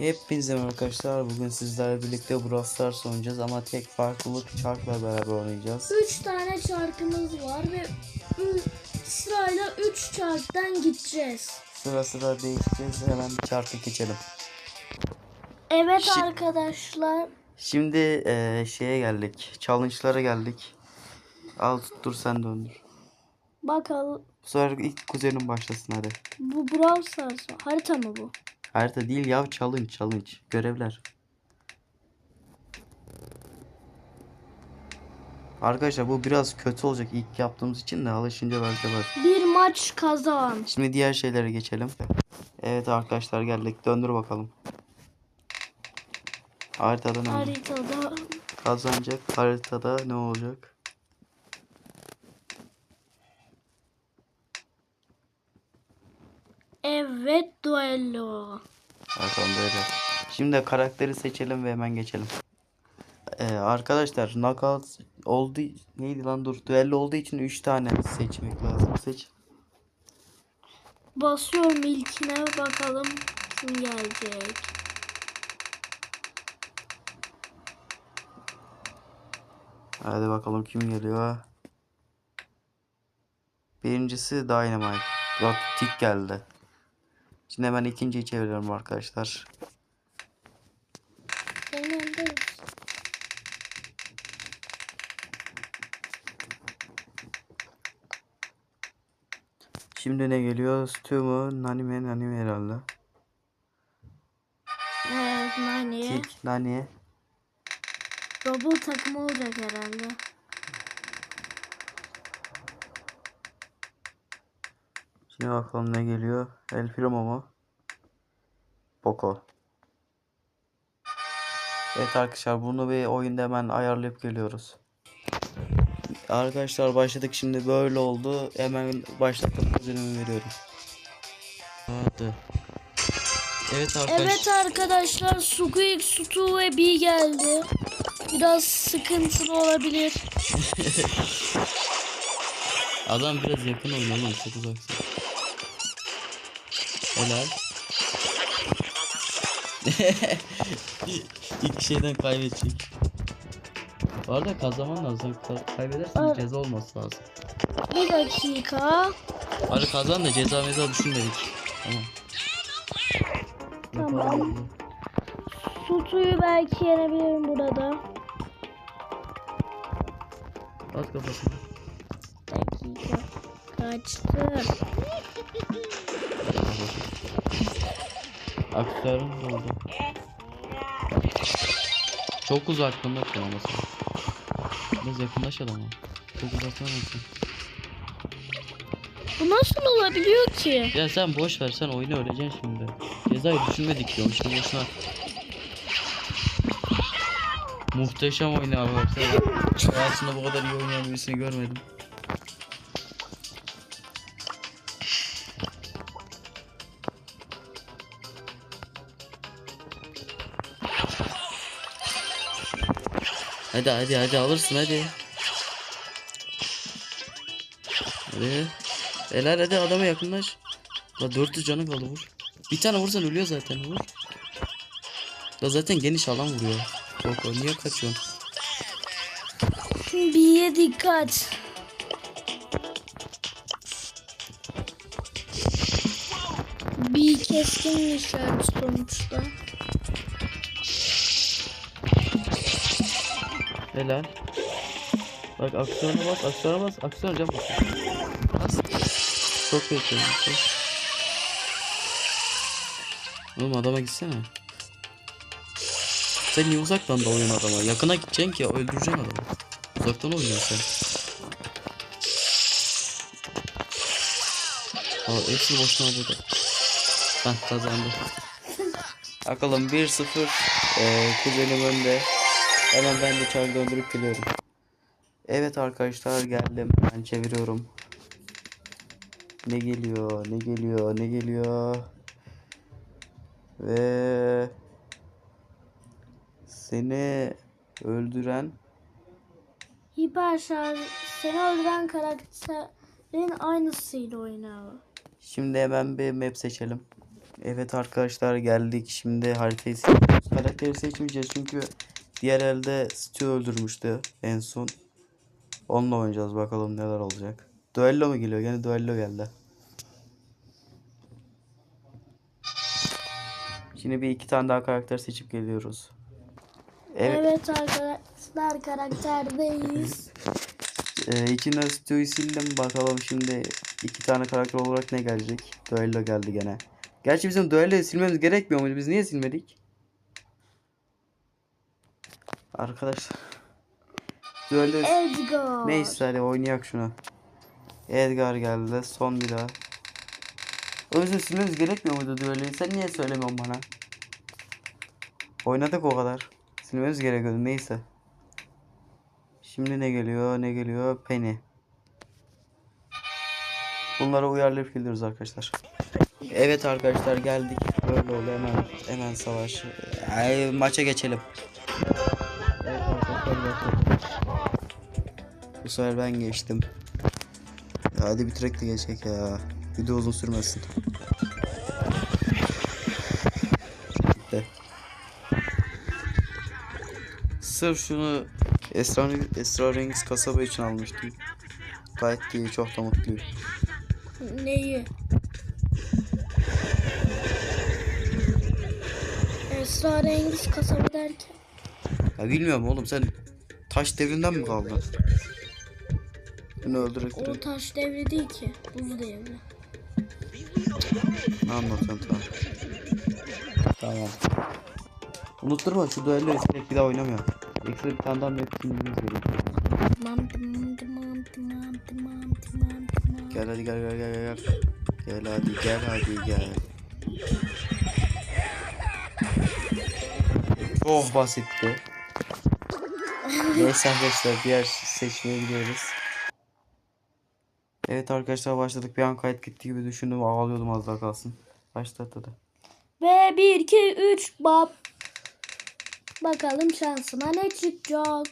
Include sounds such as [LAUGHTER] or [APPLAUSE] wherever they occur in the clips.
Hepinize arkadaşlar. Bugün sizlerle birlikte Brawl Stars oynayacağız ama tek farklılık çarkla beraber oynayacağız. 3 tane çarkımız var ve sırayla 3 çarktan gideceğiz. Sıra sıra değişeceğiz. Hemen bir çarkı geçelim. Evet Şi- arkadaşlar. Şimdi eee, şeye geldik. Challenge'lara geldik. Al tuttur sen döndür. Bakalım Bu sefer ilk kuzenim başlasın hadi. bu Brawl Stars mı? harita mı bu? Harita değil ya challenge challenge. Görevler. Arkadaşlar bu biraz kötü olacak ilk yaptığımız için de alışınca belki var. Bir maç kazan. Şimdi diğer şeylere geçelim. Evet arkadaşlar geldik. Döndür bakalım. Haritada ne olacak? Haritada Kazanacak. Haritada ne olacak? evet duello. Bakalım böyle. Şimdi karakteri seçelim ve hemen geçelim. Ee, arkadaşlar knockout oldu neydi lan dur düello olduğu için 3 tane seçmek lazım. Seç. Basıyorum ilkine bakalım kim gelecek. Hadi bakalım kim geliyor. Birincisi Dynamite. Yok tik geldi. Şimdi hemen ikinciyi çeviriyorum arkadaşlar. Şimdi ne geliyor? Stu mu? Nani mi? Nani mi herhalde? Evet Nani. Tik, Nani. Double takım olacak herhalde. Şimdi bakalım ne geliyor? El Primo mu? Poco. Evet arkadaşlar bunu bir oyunda hemen ayarlayıp geliyoruz. Arkadaşlar başladık şimdi böyle oldu. Hemen başlatıp kuzenimi veriyorum. Hadi. Evet arkadaşlar. Evet arkadaşlar Squeak, Stu ve Bee geldi. Biraz sıkıntılı olabilir. [LAUGHS] Adam biraz yakın oğlum çok uzaksın. Helal. [LAUGHS] İlk şeyden kaybedecek. Bu arada kazanman lazım. Ka- kaybedersen Evet. ceza olması lazım. Bir dakika. Hadi kazan da ceza meza düşünmedik. Tamam. Tamam. Stu'yu belki yenebilirim burada. At kafasını. Dakika. Kaçtı. Aktörüm doldu. Çok uzaktan da kullanması. Biraz yakınlaş adama. Çok uzaktan. Bu nasıl olabiliyor ki? Ya sen boş ver sen oyunu öleceksin şimdi. Cezayı düşünmedik diyorum şimdi boşuna. Muhteşem abi baksana. Hayatımda bu kadar iyi oynayan birisini görmedim. Hadi hadi hadi alırsın hadi. Hadi. Helal hadi adama yakınlaş. La 400 canı kaldı vur. Bir tane vursan ölüyor zaten vur. La zaten geniş alan vuruyor. O niye kaçıyorsun? Bee'ye dikkat. Bee keskin işaret sonuçta. Helal. Bak aksiyona bas, aksiyona bas, aksiyon can bas. Çok. Çok. Oğlum adama gitsene. Sen niye uzaktan dalıyorsun adama? Yakına gideceksin ki öldüreceksin adamı. Uzaktan oynuyorsun sen. Aa, hepsi boşuna burada. Heh kazandı. Bakalım 1-0 ee, kuzenim önde. Hemen ben de çark döndürüp geliyorum. Evet arkadaşlar geldim. Ben çeviriyorum. Ne geliyor? Ne geliyor? Ne geliyor? Ve seni öldüren Hiper şarj seni öldüren karakterin aynısıyla oynuyor. Şimdi hemen bir map seçelim. Evet arkadaşlar geldik. Şimdi haritayı seçiyoruz. Karakteri seçmeyeceğiz çünkü diğer elde Stu öldürmüştü en son. Onunla oynayacağız bakalım neler olacak. Duello mu geliyor? Yine duello geldi. Şimdi bir iki tane daha karakter seçip geliyoruz. Evet. Evet arkadaşlar karakterdeyiz. Ee, içine Stu'yu sildim. Bakalım şimdi iki tane karakter olarak ne gelecek? Duello geldi gene. Gerçi bizim duelloyu silmemiz gerekmiyor muydu? Biz niye silmedik? Arkadaşlar. Duello Edgar. neyse hadi oynayak şunu. Edgar geldi. Son bir daha. O yüzden silmemiz gerekmiyor muydu duelloyu? Sen niye söylemiyorsun bana? Oynadık o kadar. Silmemiz gerekiyordu. Neyse. Şimdi ne geliyor? Ne geliyor? Penny. Bunlara uyarlayıp geliyoruz arkadaşlar. Evet arkadaşlar geldik. Böyle oldu hemen hemen savaş. Ay, maça geçelim. Bu sefer ben geçtim. Ya hadi bitirek de geçecek ya. Video uzun sürmesin. Bitti. Sırf şunu Esrar Esrarengiz kasaba için almıştım. Gayet iyi, çok da mutluyum. Neyi? Esrarengiz kasaba derken. Ya bilmiyorum oğlum sen taş devrinden mi kaldın? Beni öldürerek O direkt. taş devri değil ki. Buz devri. Ne anlatıyorsun tamam. Tamam. Unutturma şu duelloyu sürekli bir daha oynamıyor. Ekstra bir tane daha map silmemiz gerekiyor. Tamam tamam tamam tamam tamam tamam tamam. Gel hadi gel gel gel gel. Gel hadi gel hadi gel. Çok basitti. Neyse arkadaşlar diğer seçmeye gidiyoruz. Evet arkadaşlar başladık. Bir an kayıt gitti gibi düşündüm. Ağlıyordum az daha kalsın. Başlat hadi. Ve 1 2 3 bab. Bakalım şansıma ne çıkacak.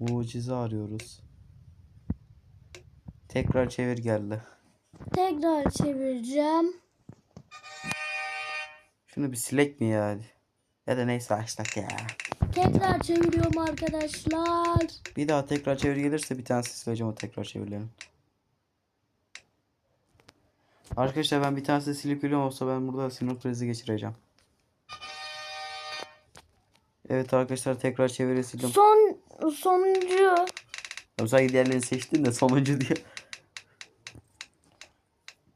Mucize arıyoruz. Tekrar çevir geldi. Tekrar çevireceğim. Şunu bir silek mi ya hadi. Ya da neyse açtık ya. Tekrar çeviriyorum arkadaşlar. Bir daha tekrar çevir gelirse bir tanesi sileceğim o tekrar çevirilerin. Arkadaşlar ben bir tanesi silip geliyorum olsa ben burada sinir krizi geçireceğim. Evet arkadaşlar tekrar çeviri sildim. Son sonuncu. Sanki diğerlerini seçtin de sonuncu diye.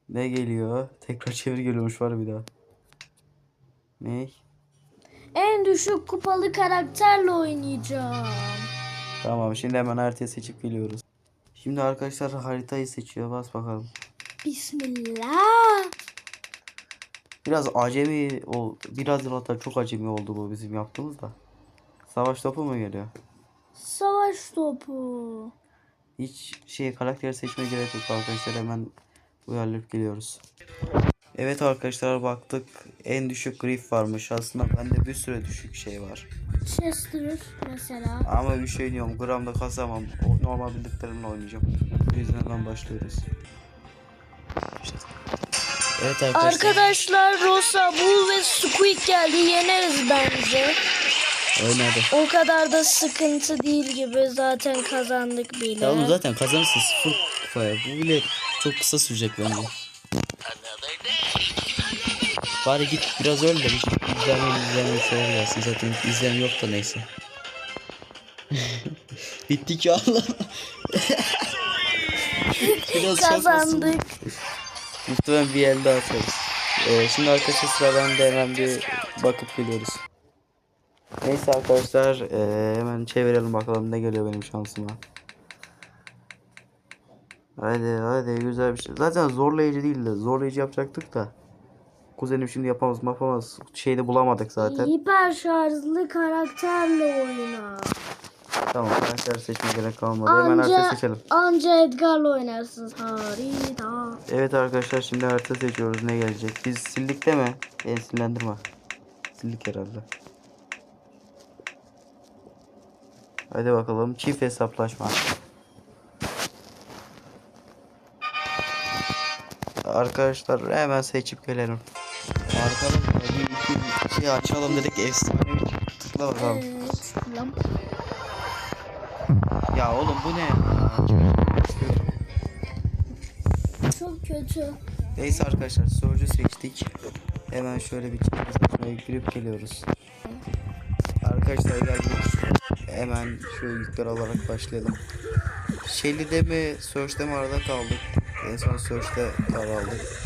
Ne geliyor? Tekrar çevir geliyormuş var bir daha. Ne? En düşük kupalı karakterle oynayacağım. Tamam şimdi hemen haritayı seçip geliyoruz. Şimdi arkadaşlar haritayı seçiyor. Bas bakalım. Bismillah. Biraz acemi ol, biraz hatta çok acemi oldu bu bizim yaptığımız da. Savaş topu mu geliyor? Savaş topu. Hiç şey karakter seçmeye gerek yok arkadaşlar hemen uyarlayıp geliyoruz. Evet arkadaşlar baktık en düşük grif varmış aslında bende bir sürü düşük şey var. Chester mesela. Ama bir şey diyorum gramda kasamam o normal bildiklerimle oynayacağım. O yüzden başlıyoruz. Evet arkadaşlar. Arkadaşlar Rosa, Bull ve Squeak geldi. Yeneriz bence. Oynadı. O kadar da sıkıntı değil gibi. Zaten kazandık bile. Tamam zaten kazanırsın sıfır kupaya. Bu bile çok kısa sürecek bence. Bari git biraz öl de izlemeyen şeyler gelsin. Zaten izleyen yok da neyse. [LAUGHS] Bitti ki Allah. [LAUGHS] biraz. Kazandık. Muhtemelen bir el daha atarız. Ee, şimdi arkadaşlar sıra bende hemen bir bakıp geliyoruz. Neyse arkadaşlar ee, hemen çevirelim bakalım ne geliyor benim şansıma. Hadi hadi güzel bir şey. Zaten zorlayıcı değil de zorlayıcı yapacaktık da. Kuzenim şimdi yapamaz yapamaz. Şeyde bulamadık zaten. Hiper şarjlı karakterle oyna. Tamam karakter seçmeye gerek kalmadı. Hemen harita Anca, seçelim. anca Edgar'la oynarsınız. Harita. Evet arkadaşlar şimdi harita seçiyoruz ne gelecek. Biz sildik değil mi? Beni sinirlendirme. Sildik herhalde. Hadi bakalım çift hesaplaşma. arkadaşlar hemen seçip gelelim. Arkadaşlar bir şey açalım dedik efsane bir tıkla bakalım. Evet. Ya oğlum bu ne? Çok kötü. Neyse arkadaşlar sorucu seçtik. Hemen şöyle bir çalışmaya girip geliyoruz. Arkadaşlar geldik. Hemen şu yükler olarak başlayalım. Shelly'de mi Search'te mi arada kaldık. En son Search'te karar aldık.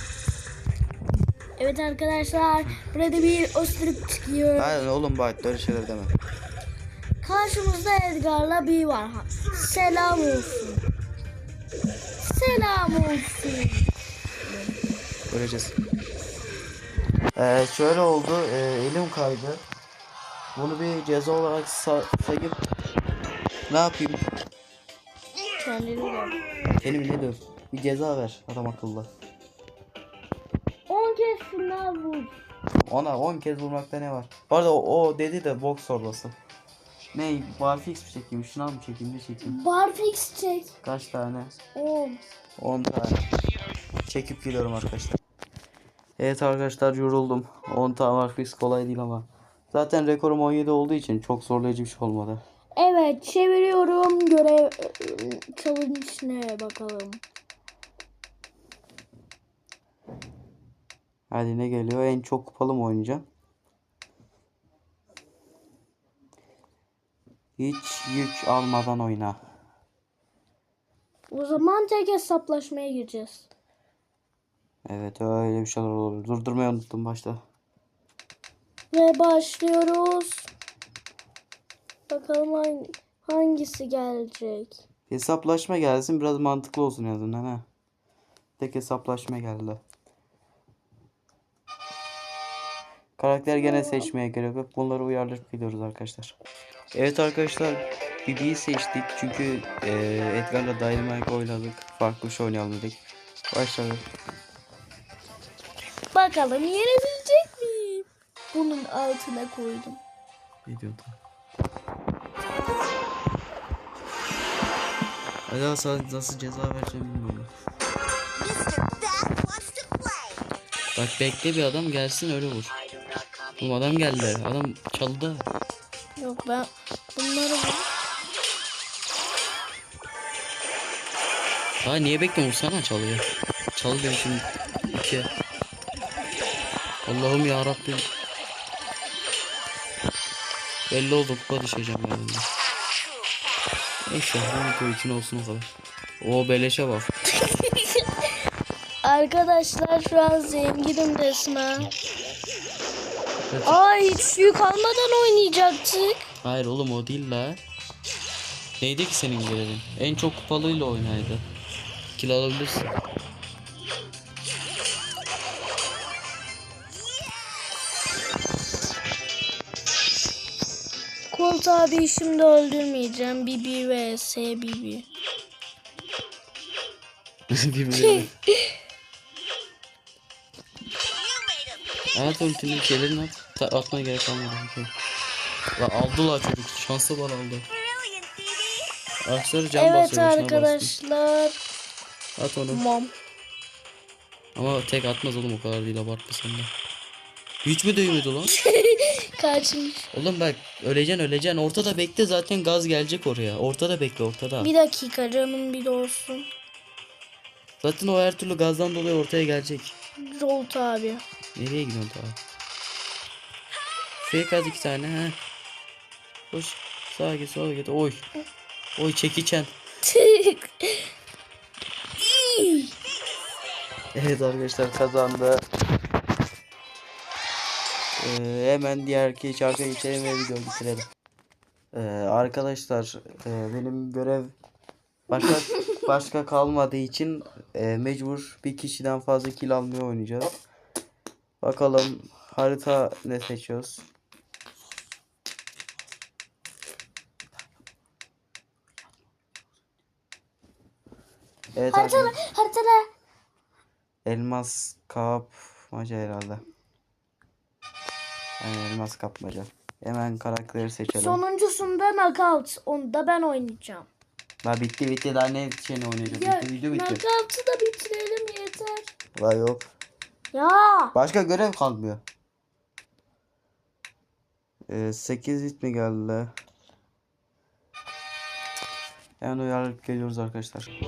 Evet arkadaşlar burada bir ostruk çıkıyor. Aynen oğlum bak öyle şeyler deme. Karşımızda Edgar'la bir var. Selam olsun. Selam olsun. Göreceğiz. Ee, şöyle oldu. e, elim kaydı. Bunu bir ceza olarak sa- sayıp ne yapayım? Kendini gör. Kendimi ne diyorum? Bir ceza ver adam akıllı. 10 kez şuna vur. Ona 10 kez vurmakta ne var? Bu arada o, o dedi de boks torbası. Ne? Barfix mi çekeyim? Şınav mı çekeyim? Ne çekeyim? Barfix çek. Kaç tane? 10. 10 tane. Çekip geliyorum arkadaşlar. Evet arkadaşlar yoruldum. 10 tane Barfix kolay değil ama. Zaten rekorum 17 olduğu için çok zorlayıcı bir şey olmadı. Evet çeviriyorum. Görev challenge ne bakalım. Hadi ne geliyor? En çok kupalı mı oynayacağım? Hiç yük almadan oyna. O zaman tek hesaplaşmaya gireceğiz. Evet öyle bir şeyler olur. Durdurmayı unuttum başta. Ve başlıyoruz. Bakalım hang- hangisi gelecek. Hesaplaşma gelsin biraz mantıklı olsun en azından ha. Tek hesaplaşma geldi. Karakter gene seçmeye gerek yok. Bunları uyarlayıp gidiyoruz arkadaşlar. Evet arkadaşlar Bibi'yi seçtik çünkü e, Edgar'la Dynamite oynadık. Farklı bir şey oynayalım dedik. Başladık. Bakalım yenebilecek miyim? Bunun altına koydum. Videoda. Hadi nasıl, nasıl ceza vereceğim bilmiyorum. Bak bekle bir adam gelsin öyle vur. Oğlum adam geldi. Adam çaldı. Yok ben bunları. Aa niye bekle vursana çalıyor. Çalıyor şimdi. İki. Allah'ım ya Rabbim. Belli oldu kupa düşeceğim ben şimdi. Neyse bu için olsun o kadar. O beleşe bak. [LAUGHS] Arkadaşlar şu an zenginim resmen. Ay hiç yük almadan oynayacaktık. Hayır oğlum o değil la. Neydi ki senin görevin? En çok kupalıyla oynaydı. Kill alabilirsin. Colt abi şimdi öldürmeyeceğim. Bibi vs Bibi. [LAUGHS] [LAUGHS] Birbirine. At ultinin şeylerini at. Atmaya gerek kalmadı. La aldılar çocuk. Şansı var aldı. Arkadaşlar can Evet basıyor. bastım. arkadaşlar. At onu. Mom. Ama tek atmaz oğlum o kadar değil abartma sen de. Hiç mi değmedi lan? [LAUGHS] Kaçmış. oğlum bak öleceksin öleceksin. Ortada bekle zaten gaz gelecek oraya. Ortada bekle ortada. Bir dakika canım bir olsun. Zaten o her türlü gazdan dolayı ortaya gelecek. Colt abi. Nereye gidiyorsun daha? Fake at iki tane ha. Koş. Sağa git sola git. Oy. Oy çekiçen. Evet arkadaşlar kazandı. Ee, hemen diğer ki şarkıya geçelim ve videoyu bitirelim. Ee, arkadaşlar e, benim görev başka [LAUGHS] başka kalmadığı için e, mecbur bir kişiden fazla kill almaya oynayacağız. Bakalım harita ne seçiyoruz? Evet Haritada, arkadaşlar. haritada. Elmas kapmaca herhalde. Yani elmas kapmaca. Hemen karakteri seçelim. Sonuncusunda knockout. Onu da ben oynayacağım. La bitti bitti daha ne şeyini oynayacağız. Ya bitti video bitti. knockout'u da bitirelim yeter. Vay yok. Ya. Başka görev kalmıyor. Ee, 8 hit mi geldi? Yani uyarlık geliyoruz arkadaşlar.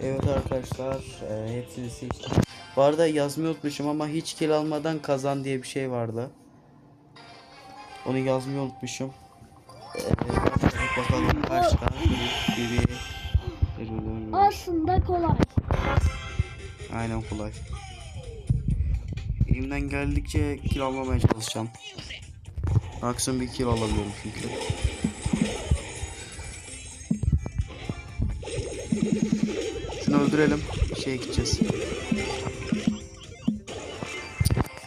Evet arkadaşlar. E, hepsini seçtim. Bu arada yazmayı unutmuşum ama hiç kill almadan kazan diye bir şey vardı. Onu yazmayı unutmuşum. Ee, bakalım bir, Aslında kolay. Aynen kolay. Elimden geldikçe kill almamaya çalışacağım. Maksimum bir kill alabiliyorum çünkü. Şunu öldürelim. Şeye gideceğiz.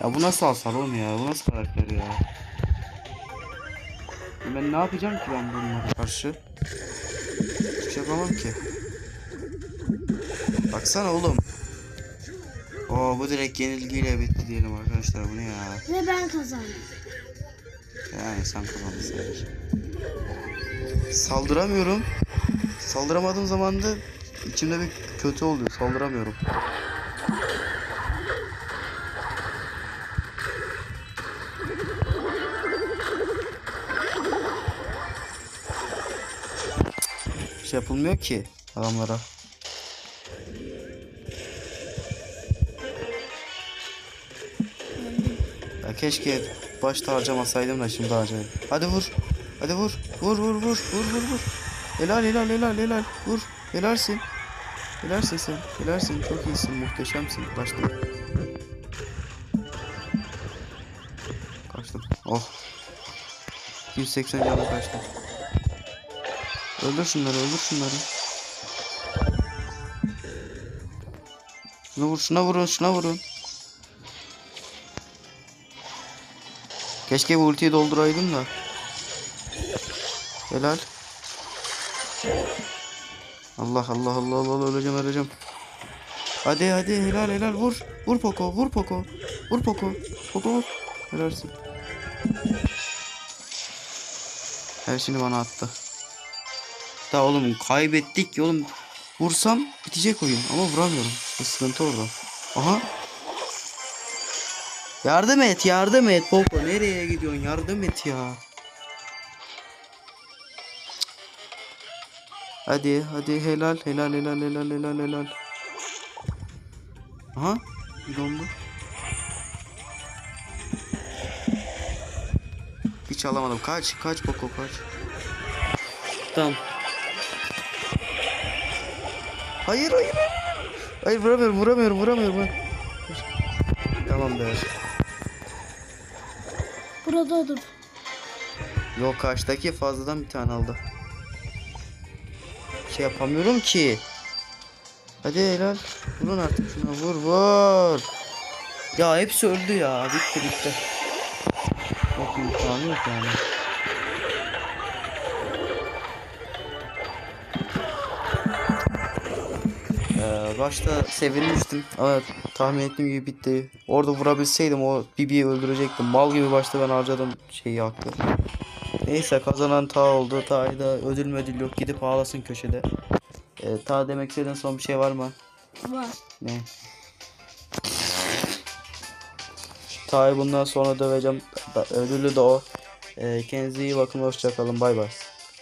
Ya bu nasıl hasar oğlum ya? Bu nasıl karakter ya? Ben ne yapacağım ki ben bunlara karşı? Hiçbir şey yapamam ki. Baksana oğlum. Oo bu direkt yenilgiyle bitti diyelim arkadaşlar bu ne ya? Ve ben kazandım. Yani sen kazandın sadece. Saldıramıyorum. Saldıramadığım zaman da içimde bir kötü oluyor. Saldıramıyorum. Şey yapılmıyor ki adamlara. Ya keşke başta harcamasaydım da şimdi harcayayım. Hadi vur. Hadi vur. Vur vur vur. Vur vur vur. Helal helal helal helal. Vur. Helalsin. Helalsin sen. Helalsin. Çok iyisin. Muhteşemsin. Kaçtım. Kaçtım. Oh. 180 canlı kaçtım. Öldür şunları öldür şunları. Şuna vur şuna vurun şuna vurun. Keşke bu ultiyi dolduraydım da. Helal. Allah Allah Allah Allah öleceğim öleceğim. Hadi hadi helal helal vur. Vur Poco vur Poco. Vur Poco. Poco vur. Helalsin. Her şeyini bana attı. Da oğlum kaybettik ki oğlum. Vursam bitecek oyun ama vuramıyorum. Sıkıntı orada. Aha Yardım et, yardım et Poco. Nereye gidiyorsun? Yardım et ya. Hadi, hadi helal, helal, helal, helal, helal, helal. Aha, dondu. Hiç alamadım. Kaç, kaç Poco, kaç. Tamam. Hayır. hayır. Hayır vuramıyorum, vuramıyorum, vuramıyorum. Tamam be. Burada dur. Yok karşıdaki fazladan bir tane aldı. Şey yapamıyorum ki. Hadi helal. Vurun artık şuna vur vur. Ya hepsi öldü ya. Bitti bitti. Yok imkanı yok yani. Ee, başta sevinmiştim ama tahmin ettiğim gibi bitti. Orada vurabilseydim o Bibi'yi öldürecektim. Mal gibi başta ben harcadım şeyi hakkı. Neyse kazanan Ta oldu. Ta'yı da ödül ödül yok gidip ağlasın köşede. Ee, ta demek istediğin son bir şey var mı? Var. Ne? Ta'yı bundan sonra döveceğim. Ödülü de o. Ee, kendinize iyi bakın. Hoşçakalın. Bay bay.